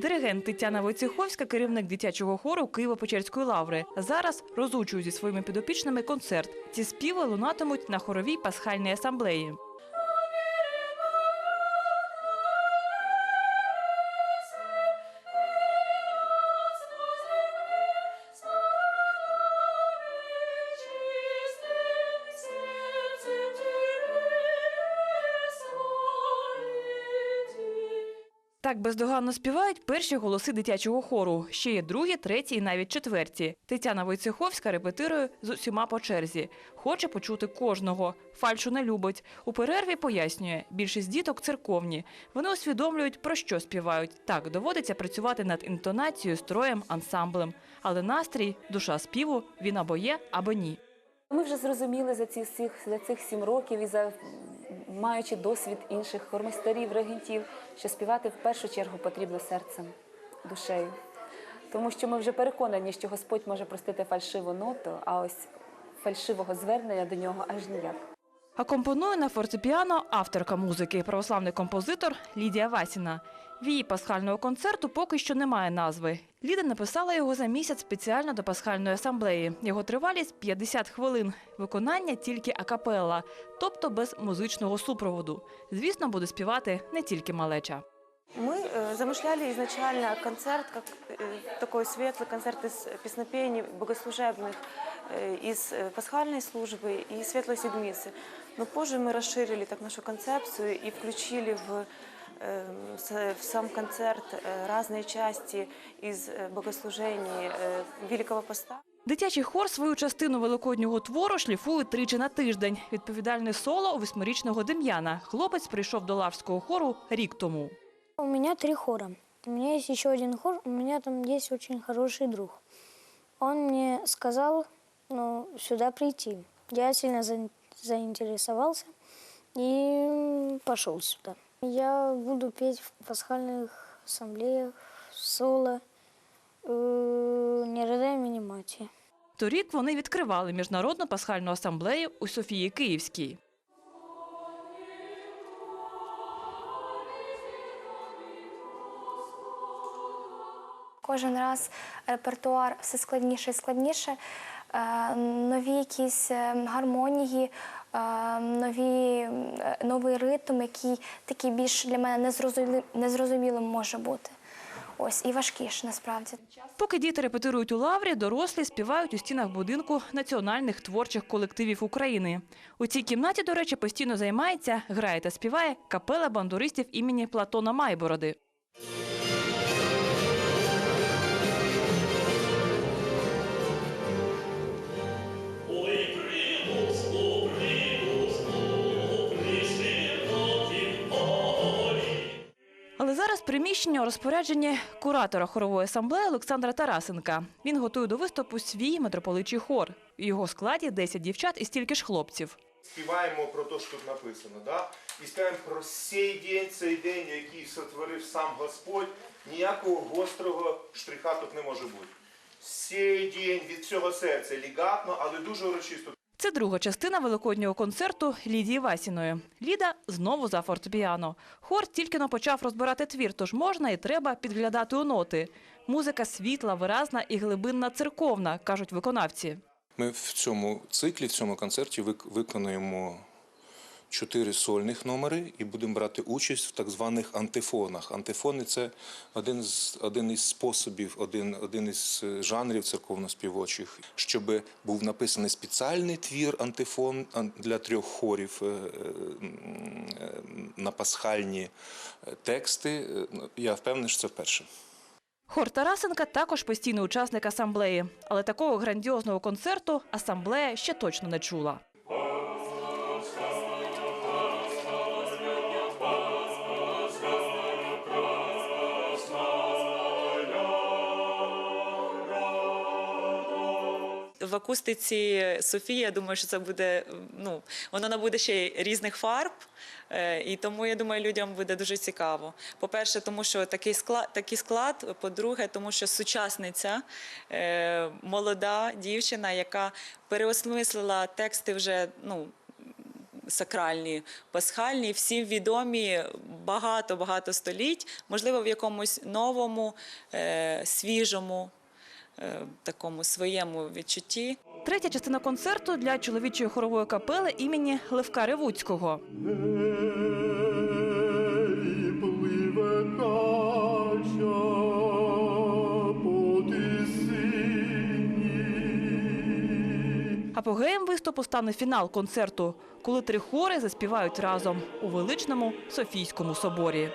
Диригент Тетяна Войцеховська, керівник дитячого хору Києво-Печерської лаври. Зараз розучує зі своїми підопічними концерт. Ці співи лунатимуть на хоровій пасхальній асамблеї. Так бездоганно співають перші голоси дитячого хору. Ще є другі, треті і навіть четверті. Тетяна Войцеховська репетирує з усіма по черзі. Хоче почути кожного. Фальшу не любить. У перерві пояснює, більшість діток церковні. Вони усвідомлюють, про що співають. Так, доводиться працювати над інтонацією, строєм, ансамблем. Але настрій, душа співу, він або є, або ні. Ми вже зрозуміли за ці цих сім років і за маючи досвід інших хормейстерів, регентів, що співати в першу чергу потрібно серцем, душею. Тому що ми вже переконані, що Господь може простити фальшиву ноту, а ось фальшивого звернення до нього аж ніяк. А компонує на фортепіано авторка музики, православний композитор Лідія Васіна. В її пасхального концерту поки що немає назви. Ліда написала його за місяць спеціально до пасхальної асамблеї. Його тривалість 50 хвилин. Виконання тільки акапелла, тобто без музичного супроводу. Звісно, буде співати не тільки малеча. Мы э, замышляли изначально концерт как э, такой светлый концерт из песнопений богослужебных, э, из э, пасхальной службы и светлой седмицы. Но позже мы расширили так нашу концепцию и включили в, э, с- в сам концерт э, разные части из э, богослужений э, Великого Поста. Дитячий хор свою частину великоднього твору шліфує тричі на тиждень. Відповідальне соло у восьмирічного Дем'яна. Хлопець прийшов до лаврського хору рік тому. У меня три хора. У меня есть еще один хор, у меня там есть очень хороший друг. Он мне сказал ну, сюда прийти. Я сильно за- заинтересовался и пошел сюда. Я буду петь в пасхальных ассамблеях, соло, э, «Не родай мені маті». Торік вони відкривали міжнародну пасхальну асамблею у Софії Київській. Кожен раз репертуар все складніше і складніше. Е, Нові якісь е, гармонії, нові, е, новий ритм, який такий більш для мене незрозумілим, незрозумілим може бути. Ось і важкіше насправді. Поки діти репетирують у лаврі, дорослі співають у стінах будинку національних творчих колективів України. У цій кімнаті, до речі, постійно займається, грає та співає капела бандуристів імені Платона Майбороди. Але зараз приміщення у розпорядженні куратора хорової асамблеї Олександра Тарасенка. Він готує до виступу свій митрополичий хор. У його складі 10 дівчат і стільки ж хлопців. співаємо про те, що тут написано, да? і співаємо про сей день, цей день, який сотворив сам Господь. Ніякого гострого штриха тут не може бути. Сей день від всього серця, лігатно, але дуже урочисто. Це друга частина великоднього концерту Лідії Васіної. Ліда знову за фортепіано. Хор тільки но почав розбирати твір, тож можна і треба підглядати у ноти. Музика світла, виразна і глибинна церковна, кажуть виконавці. Ми в цьому циклі, в цьому концерті вик- виконуємо чотири сольних номери і будемо брати участь в так званих антифонах. Антифони це один з один із способів, один, один із е, жанрів церковно-співочих, щоб був написаний спеціальний твір антифон ан- для трьох хорів е, е, на пасхальні тексти. Ну, Я впевнений, що це вперше. Хор Тарасенка також постійний учасник асамблеї. Але такого грандіозного концерту асамблея ще точно не чула. В акустиці Софії, я думаю, що це буде ну воно набуде ще різних фарб, е, і тому я думаю, людям буде дуже цікаво. По-перше, тому що такий склад, такий склад. По-друге, тому що сучасниця, е, молода дівчина, яка переосмислила тексти вже ну. сакральні, пасхальні, всім відомі багато-багато століть, можливо, в якомусь новому, е, свіжому, такому своєму відчутті. Третя частина концерту для чоловічої хорової капели імені Левка Ревуцького. Апогеєм виступу стане фінал концерту, коли три хори заспівають разом у величному Софійському соборі.